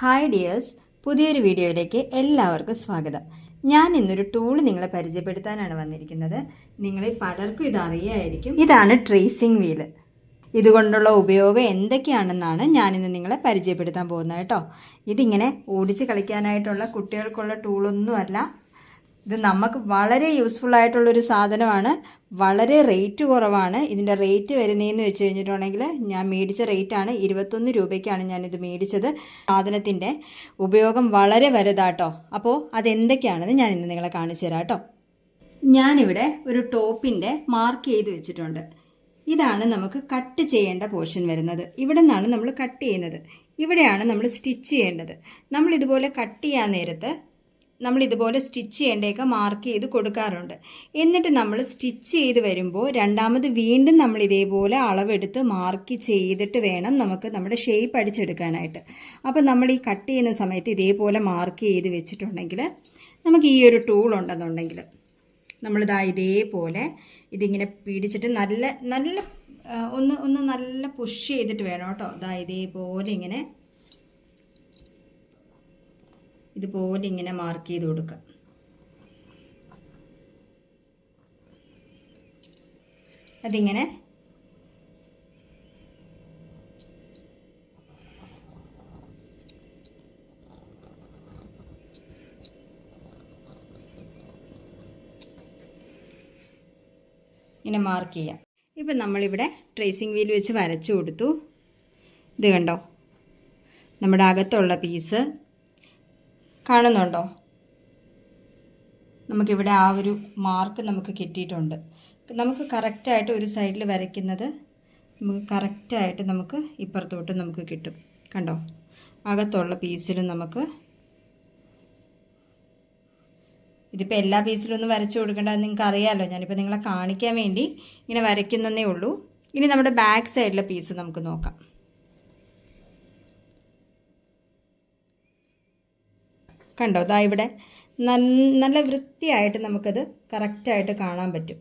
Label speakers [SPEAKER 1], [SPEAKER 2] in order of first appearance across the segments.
[SPEAKER 1] Hi dears പുതിയൊരു വീഡിയോയിലേക്ക് എല്ലാവർക്കും സ്വാഗതം. ഞാൻ ഇന്നൊരു ടൂൾ നിങ്ങളെ പരിചയപ്പെടുത്താനാണ് വന്നിരിക്കുന്നത്. നിങ്ങളിൽ പലർക്കും ഇത് അറിയായിരിക്കും. ഇതാണ് ട്രേസിംഗ് വീൽ ഇതുകൊണ്ടുള്ള ഉപയോഗം എന്തൊക്കെയാണെന്നാണ് ഞാനിന്ന് നിങ്ങളെ പരിചയപ്പെടുത്താൻ പോകുന്നത് കേട്ടോ. ഇതിങ്ങനെ ഓടിച്ച് കളിക്കാനായിട്ടുള്ള കുട്ടികൾക്കുള്ള ടൂളൊന്നുമല്ല ഇത് നമുക്ക് വളരെ യൂസ്ഫുൾ ആയിട്ടുള്ളൊരു സാധനമാണ്. വളരെ റേറ്റ് കുറവാണ്. ഇതിന്റെ റേറ്റ് വരുന്നതെന്ന് വെച്ച് കഴിഞ്ഞിട്ടുണ്ടെങ്കിൽ ഞാൻ മേടിച്ച റേറ്റാണ് ഇരുപത്തൊന്ന് രൂപയ്ക്കാണ് ഞാനിത് മേടിച്ചത്. സാധനത്തിന്റെ ഉപയോഗം വളരെ വലുതാട്ടോ. അപ്പോൾ അതെന്തൊക്കെയാണെന്ന് ഞാൻ ഇന്ന് നിങ്ങളെ കാണിച്ചു തരാം കേട്ടോ. ഞാനിവിടെ ഒരു ടോപ്പിന്റെ മാർക്ക് ചെയ്ത് വെച്ചിട്ടുണ്ട്. ഇതാണ് നമുക്ക് കട്ട് ചെയ്യേണ്ട പോർഷൻ വരുന്നത്. ഇവിടെ നിന്നാണ് നമ്മൾ കട്ട് ചെയ്യുന്നത്. ഇവിടെയാണ് നമ്മൾ സ്റ്റിച്ച് ചെയ്യേണ്ടത്. നമ്മൾ ഇതുപോലെ കട്ട് ചെയ്യാൻ നേരത്ത് നമ്മൾ ഇതുപോലെ സ്റ്റിച്ച് ചെയ്യേണ്ടതൊക്കെ മാർക്ക് ചെയ്ത് കൊടുക്കാറുണ്ട്. എന്നിട്ട് നമ്മൾ സ്റ്റിച്ച് ചെയ്ത് വരുമ്പോൾ രണ്ടാമത് വീണ്ടും നമ്മൾ ഇതേപോലെ അളവെടുത്ത് മാർക്ക് ചെയ്തിട്ട് വേണം നമുക്ക് നമ്മുടെ ഷേപ്പ് അടിച്ചെടുക്കാനായിട്ട്. അപ്പോൾ നമ്മൾ ഈ കട്ട് ചെയ്യുന്ന സമയത്ത് ഇതേപോലെ മാർക്ക് ചെയ്ത് വെച്ചിട്ടുണ്ടെങ്കിൽ നമുക്ക് ഈ ഒരു ടൂൾ ഉണ്ടെന്നുണ്ടെങ്കിൽ നമ്മളിതാ ഇതേപോലെ ഇതിങ്ങനെ പിടിച്ചിട്ട് നല്ല നല്ല ഒന്ന് ഒന്ന് നല്ല പുഷ് ചെയ്തിട്ട് വേണം കേട്ടോ. ഇതാ ഇതേപോലെ ഇങ്ങനെ ഇതുപോലെ ഇങ്ങനെ മാർക്ക് ചെയ്ത് കൊടുക്കുക അതിങ്ങനെ ഇങ്ങനെ മാർക്ക് ചെയ്യാം. ഇപ്പം നമ്മളിവിടെ ട്രേസിംഗ് വീൽ വെച്ച് വരച്ചു കൊടുത്തു. ഇത് കണ്ടോ? നമ്മുടെ അകത്തുള്ള പീസ് കാണുന്നുണ്ടോ? നമുക്കിവിടെ ആ ഒരു മാർക്ക് നമുക്ക് കിട്ടിയിട്ടുണ്ട്. നമുക്ക് കറക്റ്റായിട്ട് ഒരു സൈഡിൽ വരയ്ക്കുന്നത് നമുക്ക് കറക്റ്റായിട്ട് നമുക്ക് ഇപ്പുറത്തോട്ട് നമുക്ക് കിട്ടും. കണ്ടോ? അകത്തുള്ള പീസിലും നമുക്ക് ഇതിപ്പോൾ എല്ലാ പീസിലും ഒന്നും വരച്ചു കൊടുക്കേണ്ടത് നിങ്ങൾക്ക് അറിയാമല്ലോ ഞാനിപ്പോൾ നിങ്ങളെ കാണിക്കാൻ വേണ്ടി ഇങ്ങനെ വരയ്ക്കുന്നതേ ഉള്ളൂ. ഇനി നമ്മുടെ ബാക്ക് സൈഡിലെ പീസ് നമുക്ക് നോക്കാം. കണ്ടോ? ദാ ഇവിടെ നല്ല വൃത്തിയായിട്ട് നമുക്കത് കറക്റ്റായിട്ട് കാണാൻ പറ്റും.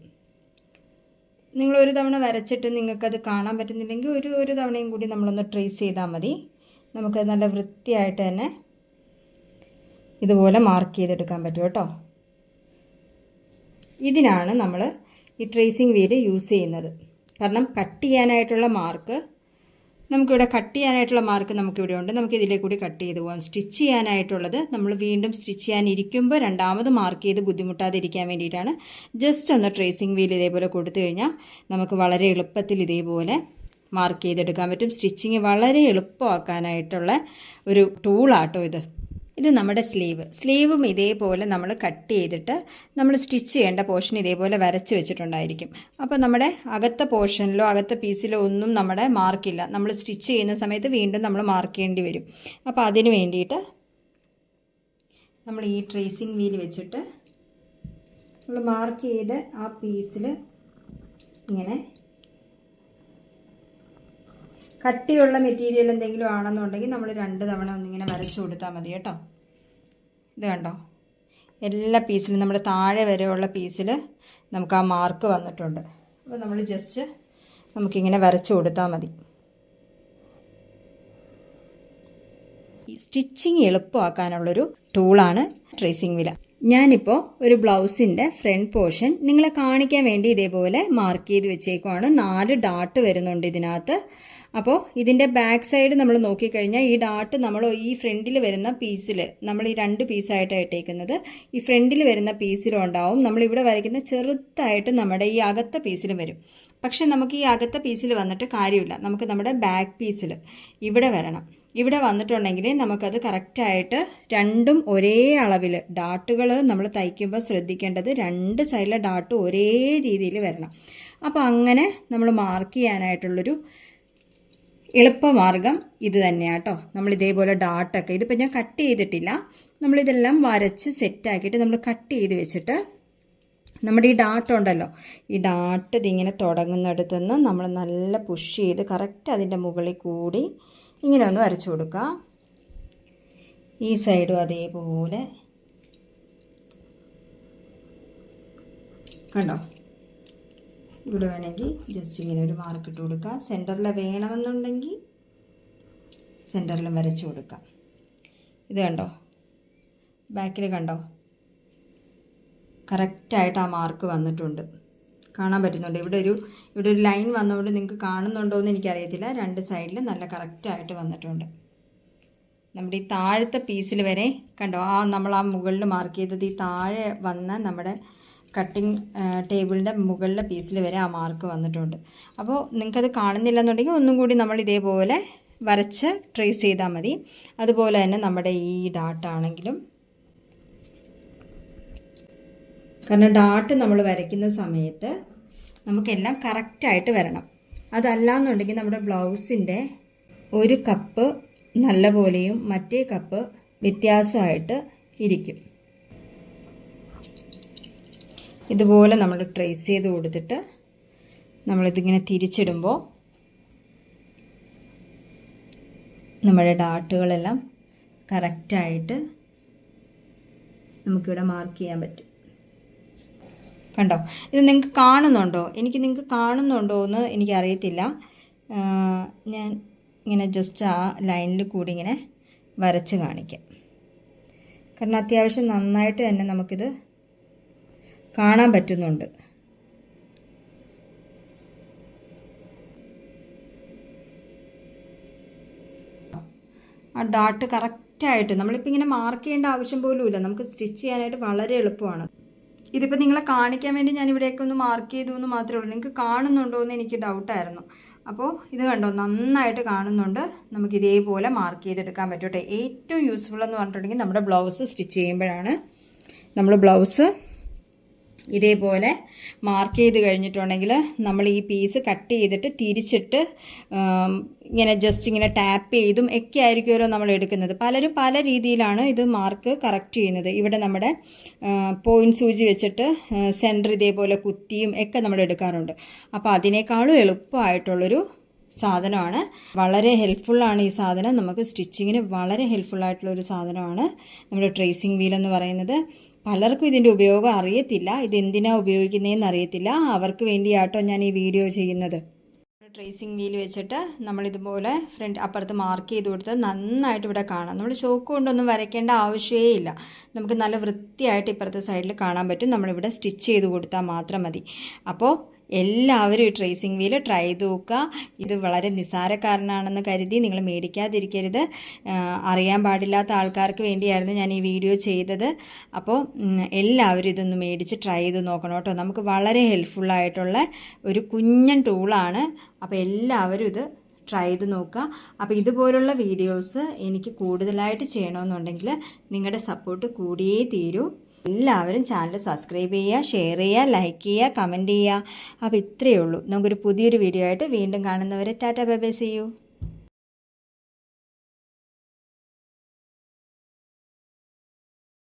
[SPEAKER 1] നിങ്ങൾ ഒരു തവണ വരച്ചിട്ട് നിങ്ങൾക്കത് കാണാൻ പറ്റുന്നില്ലെങ്കിൽ ഒരു ഒരു തവണയും കൂടി നമ്മളൊന്ന് ട്രേസ് ചെയ്താൽ മതി. നമുക്കത് നല്ല വൃത്തിയായിട്ട് തന്നെ ഇതുപോലെ മാർക്ക് ചെയ്തെടുക്കാൻ പറ്റും കേട്ടോ. ഇതിനാണ് നമ്മൾ ഈ ട്രേസിംഗ് വീൽ യൂസ് ചെയ്യുന്നത്. കാരണം കട്ട് ചെയ്യാനായിട്ടുള്ള മാർക്ക് നമുക്കിവിടെ കട്ട് ചെയ്യാനായിട്ടുള്ള മാർക്ക് നമുക്കിവിടെ ഉണ്ട് നമുക്ക് ഇതിലേ കൂടി കട്ട് ചെയ്ത് പോകാം സ്റ്റിച്ച് ചെയ്യാനായിട്ടുള്ളത് നമ്മൾ വീണ്ടും സ്റ്റിച്ച് ചെയ്യാനിരിക്കുമ്പോൾ രണ്ടാമത് മാർക്ക് ചെയ്ത് ബുദ്ധിമുട്ടാതിരിക്കാൻ വേണ്ടിയിട്ടാണ്. ജസ്റ്റ് ഒന്ന് ട്രേസിങ് വീൽ ഇതേപോലെ കൊടുത്തു കഴിഞ്ഞാൽ നമുക്ക് വളരെ എളുപ്പത്തിൽ ഇതേപോലെ മാർക്ക് ചെയ്തെടുക്കാൻ പറ്റും. സ്റ്റിച്ചിങ് വളരെ എളുപ്പമാക്കാനായിട്ടുള്ള ഒരു ടൂളാട്ടോ ഇത്. ഇത് നമ്മുടെ സ്ലീവ്. സ്ലീവും ഇതേപോലെ നമ്മൾ കട്ട് ചെയ്തിട്ട് നമ്മൾ സ്റ്റിച്ച് ചെയ്യേണ്ട പോർഷൻ ഇതേപോലെ വരച്ച് വെച്ചിട്ടുണ്ടായിരിക്കും. അപ്പോൾ നമ്മുടെ അകത്തെ പോർഷനിലോ അകത്തെ പീസിലോ ഒന്നും നമ്മുടെ മാർക്കില്ല നമ്മൾ സ്റ്റിച്ച് ചെയ്യുന്ന സമയത്ത് വീണ്ടും നമ്മൾ മാർക്ക് ചെയ്യേണ്ടി വരും. അപ്പോൾ അതിന് വേണ്ടിയിട്ട് നമ്മൾ ഈ ട്രേസിങ് വീൽ വെച്ചിട്ട് നമ്മൾ മാർക്ക് ചെയ്ത് ആ പീസിൽ ഇങ്ങനെ കട്ടിയുള്ള മെറ്റീരിയൽ എന്തെങ്കിലും ആണെന്നുണ്ടെങ്കിൽ നമ്മൾ രണ്ട് തവണ ഒന്നിങ്ങനെ വരച്ചു കൊടുത്താൽ മതി കേട്ടോ. ഇത് കണ്ടോ? എല്ലാ പീസിലും നമ്മുടെ താഴെ വരെയുള്ള പീസിൽ നമുക്ക് ആ മാർക്ക് വന്നിട്ടുണ്ട്. അപ്പോൾ നമ്മൾ ജസ്റ്റ് നമുക്കിങ്ങനെ വരച്ചു കൊടുത്താൽ മതി. സ്റ്റിച്ചിങ് എളുപ്പമാക്കാനുള്ളൊരു ടൂളാണ് ട്രേസിംഗ് വില. ഞാനിപ്പോൾ ഒരു ബ്ലൗസിന്റെ ഫ്രണ്ട് പോർഷൻ നിങ്ങളെ കാണിക്കാൻ വേണ്ടി ഇതേപോലെ മാർക്ക് ചെയ്ത് വെച്ചേക്കുവാണ്. നാല് ഡാട്ട് വരുന്നുണ്ട് ഇതിനകത്ത്. അപ്പോൾ ഇതിന്റെ ബാക്ക് സൈഡ് നമ്മൾ നോക്കിക്കഴിഞ്ഞാൽ ഈ ഡാട്ട് നമ്മൾ ഈ ഫ്രണ്ടിൽ വരുന്ന പീസിൽ നമ്മൾ ഈ രണ്ട് പീസായിട്ടാണ് ഇട്ടേക്കുന്നത്. ഈ ഫ്രണ്ടിൽ വരുന്ന പീസിലും ഉണ്ടാവും. നമ്മളിവിടെ വരയ്ക്കുന്ന ചെറുതായിട്ട് നമ്മുടെ ഈ അകത്ത പീസിലും വരും. പക്ഷെ നമുക്ക് ഈ അകത്ത പീസിൽ വന്നിട്ട് കാര്യമില്ല. നമുക്ക് നമ്മുടെ ബാക്ക് പീസിൽ ഇവിടെ വരണം. ഇവിടെ വന്നിട്ടുണ്ടെങ്കിൽ നമുക്കത് കറക്റ്റായിട്ട് രണ്ടും ഒരേ അളവിൽ ഡാട്ടുകൾ നമ്മൾ തയ്ക്കുമ്പോൾ ശ്രദ്ധിക്കേണ്ടത് രണ്ട് സൈഡിലെ ഡാട്ട് ഒരേ രീതിയിൽ വരണം. അപ്പോൾ അങ്ങനെ നമ്മൾ മാർക്ക് ചെയ്യാനായിട്ടുള്ളൊരു എളുപ്പമാർഗം ഇത് തന്നെയാണ് കേട്ടോ നമ്മൾ ഇതേപോലെ ഡാട്ടൊക്കെ ഇതിപ്പോൾ ഞാൻ കട്ട് ചെയ്തിട്ടില്ല. നമ്മളിതെല്ലാം വരച്ച് സെറ്റാക്കിയിട്ട് നമ്മൾ കട്ട് ചെയ്ത് വെച്ചിട്ട് നമ്മുടെ ഈ ഡാട്ട് ഉണ്ടല്ലോ ഈ ഡാട്ട് ഇതിങ്ങനെ തുടങ്ങുന്നിടത്തു നിന്ന് നമ്മൾ നല്ല പുഷ് ചെയ്ത് കറക്റ്റ് അതിന്റെ മുകളിൽ കൂടി ഇങ്ങനെ ഒന്ന് വരച്ചു കൊടുക്കുക. ഈ സൈഡും അതേപോലെ. കണ്ടോ? ഇവിടെ വേണമെങ്കിൽ ജസ്റ്റ് ഇങ്ങനെ ഒരു മാർക്ക് ഇട്ട് കൊടുക്കുക. സെന്ററിൽ വേണമെന്നുണ്ടെങ്കിൽ സെന്ററിലും വരച്ചു കൊടുക്കാം ഇത് കണ്ടോ? ബാക്കിൽ കണ്ടോ? കറക്റ്റായിട്ട് ആ മാർക്ക് വന്നിട്ടുണ്ട്. കാണാൻ പറ്റുന്നുണ്ട്. ഇവിടെ ഒരു ഇവിടെ ഒരു ലൈൻ വന്നതുകൊണ്ട് നിങ്ങൾക്ക് കാണുന്നുണ്ടോ എന്ന് എനിക്കറിയത്തില്ല. രണ്ട് സൈഡിൽ നല്ല കറക്റ്റായിട്ട് വന്നിട്ടുണ്ട്. നമ്മുടെ ഈ താഴത്തെ പീസിൽ വരെ കണ്ടോ ആ നമ്മൾ ആ മുകളിൽ മാർക്ക് ചെയ്തത് ഈ താഴെ വന്ന നമ്മുടെ കട്ടിങ് ടേബിളിന്റെ മുകളിലെ പീസിൽ വരെ ആ മാർക്ക് വന്നിട്ടുണ്ട്. അപ്പോൾ നിങ്ങൾക്കത് കാണുന്നില്ല എന്നുണ്ടെങ്കിൽ ഒന്നും കൂടി നമ്മൾ ഇതേപോലെ വരച്ച് ട്രേസ് ചെയ്താൽ മതി. അതുപോലെ തന്നെ നമ്മുടെ ഈ ഡാട്ടാണെങ്കിലും കാരണം ഡാട്ട് നമ്മൾ വരയ്ക്കുന്ന സമയത്ത് നമുക്കെല്ലാം കറക്റ്റായിട്ട് വരണം. അതല്ല എന്നുണ്ടെങ്കിൽ നമ്മുടെ ബ്ലൗസിന്റെ ഒരു കപ്പ് നല്ല പോലെയും മറ്റേ കപ്പ് വ്യത്യാസമായിട്ട് ഇരിക്കും. ഇതുപോലെ നമ്മൾ ട്രേസ് ചെയ്ത് കൊടുത്തിട്ട് നമ്മളിതിങ്ങനെ തിരിച്ചിടുമ്പോൾ നമ്മുടെ ഡാട്ടുകളെല്ലാം കറക്റ്റായിട്ട് നമുക്കിവിടെ മാർക്ക് ചെയ്യാൻ പറ്റും. കണ്ടോ? ഇത് നിങ്ങൾക്ക് കാണുന്നുണ്ടോ? എനിക്ക് നിങ്ങൾക്ക് കാണുന്നുണ്ടോ എന്ന് എനിക്കറിയത്തില്ല. ഞാൻ ഇങ്ങനെ ജസ്റ്റ് ആ ലൈനിൽ കൂടി ഇങ്ങനെ വരച്ച് കാണിക്കാം. കാരണം അത്യാവശ്യം നന്നായിട്ട് തന്നെ നമുക്കിത് കാണാൻ പറ്റുന്നുണ്ട്. ആ ഡാട്ട് കറക്റ്റായിട്ട് നമ്മളിപ്പോൾ ഇങ്ങനെ മാർക്ക് ചെയ്യേണ്ട ആവശ്യം പോലും ഇല്ല നമുക്ക് സ്റ്റിച്ച് ചെയ്യാനായിട്ട് വളരെ എളുപ്പമാണ്. ഇതിപ്പോൾ നിങ്ങളെ കാണിക്കാൻ വേണ്ടി ഞാൻ ഇവിടെയൊക്കെ ഒന്ന് മാർക്ക് ചെയ്തു എന്ന് മാത്രമേ ഉള്ളൂ. നിങ്ങൾക്ക് കാണുന്നുണ്ടോ എന്ന് എനിക്ക് ഡൗട്ടായിരുന്നു അപ്പോൾ ഇത് കണ്ടോ നന്നായിട്ട് കാണുന്നുണ്ട്. നമുക്ക് ഇതേപോലെ മാർക്ക് ചെയ്തെടുക്കാൻ പറ്റും കേട്ടോ ഏറ്റവും യൂസ്ഫുൾ എന്ന് പറഞ്ഞിട്ടുണ്ടെങ്കിൽ നമ്മുടെ ബ്ലൗസ് സ്റ്റിച്ച് ചെയ്യുമ്പോഴാണ്. നമ്മൾ ബ്ലൗസ് ഇതേപോലെ മാർക്ക് ചെയ്ത് കഴിഞ്ഞിട്ടുണ്ടെങ്കിൽ നമ്മൾ ഈ പീസ് കട്ട് ചെയ്തിട്ട് തിരിച്ചിട്ട് ഇങ്ങനെ ജസ്റ്റ് ഇങ്ങനെ ടാപ്പ് ചെയ്തും ഒക്കെ ആയിരിക്കുമല്ലോ നമ്മൾ എടുക്കുന്നത്. പലരും പല രീതിയിലാണ് ഇത് മാർക്ക് കറക്റ്റ് ചെയ്യുന്നത്. ഇവിടെ നമ്മുടെ പോയിന്റ് സൂചി വെച്ചിട്ട് സെന്റർ ഇതേപോലെ കുത്തിയും ഒക്കെ നമ്മൾ എടുക്കാറുണ്ട്. അപ്പോൾ അതിനേക്കാളും എളുപ്പമായിട്ടുള്ളൊരു സാധനമാണ്. വളരെ ഹെൽപ്ഫുള്ളാണ് ഈ സാധനം. നമുക്ക് സ്റ്റിച്ചിങ്ങിന് വളരെ ഹെൽപ്ഫുള്ളായിട്ടുള്ള ഒരു സാധനമാണ്. നമ്മുടെ ട്രേസിംഗ് വീൽ എന്ന് പറയുന്നത്. പലർക്കും ഇതിന്റെ ഉപയോഗം അറിയത്തില്ല. ഇത് എന്തിനാ ഉപയോഗിക്കുന്നതെന്ന് അറിയത്തില്ല. അവർക്ക് വേണ്ടിയാട്ടോ ഞാൻ ഈ വീഡിയോ ചെയ്യുന്നത്. ട്രേസിംഗ് വീൽ വെച്ചിട്ട് നമ്മളിതുപോലെ ഫ്രണ്ട് അപ്പുറത്ത് മാർക്ക് ചെയ്ത് കൊടുത്ത് നന്നായിട്ട് ഇവിടെ കാണാം. നമ്മൾ ചോക്ക് കൊണ്ടൊന്നും വരയ്ക്കേണ്ട ആവശ്യമേ ഇല്ല. നമുക്ക് നല്ല വൃത്തിയായിട്ട് ഇപ്പുറത്തെ സൈഡിൽ കാണാൻ പറ്റും. നമ്മളിവിടെ സ്റ്റിച്ച് ചെയ്ത് കൊടുത്താൽ മാത്രം മതി. അപ്പോൾ എല്ലാവരും ഈ ട്രേസിംഗ് വീൽ ട്രൈ ചെയ്ത് നോക്കുക. ഇത് വളരെ നിസ്സാരക്കാരനാണെന്ന് കരുതി നിങ്ങൾ മേടിക്കാതിരിക്കരുത്. അറിയാൻ പാടില്ലാത്ത ആൾക്കാർക്ക് വേണ്ടിയായിരുന്നു ഞാൻ ഈ വീഡിയോ ചെയ്തത്. അപ്പോൾ എല്ലാവരും ഇതൊന്ന് മേടിച്ച് ട്രൈ ചെയ്ത് നോക്കണം കേട്ടോ. നമുക്ക് വളരെ ഹെൽപ്ഫുള്ളായിട്ടുള്ള ഒരു കുഞ്ഞൻ ടൂളാണ് അപ്പോൾ എല്ലാവരും ഇത് ട്രൈ ചെയ്ത് നോക്കുക. അപ്പോൾ ഇതുപോലുള്ള വീഡിയോസ് എനിക്ക് കൂടുതലായിട്ട് ചെയ്യണമെന്നുണ്ടെങ്കിൽ നിങ്ങളുടെ സപ്പോർട്ട് കൂടിയേ തീരൂ. എല്ലാവരും ചാനൽ സബ്സ്ക്രൈബ് ചെയ്യുക ഷെയർ ചെയ്യുക ലൈക്ക് ചെയ്യുക കമന്റ് ചെയ്യുക. അപ്പോൾ ഇത്രയേ ഉള്ളൂ. നമുക്കൊരു പുതിയൊരു വീഡിയോ ആയിട്ട് വീണ്ടും കാണുന്നവരെ ടാറ്റ ബൈ ബൈ ചെയ്യൂ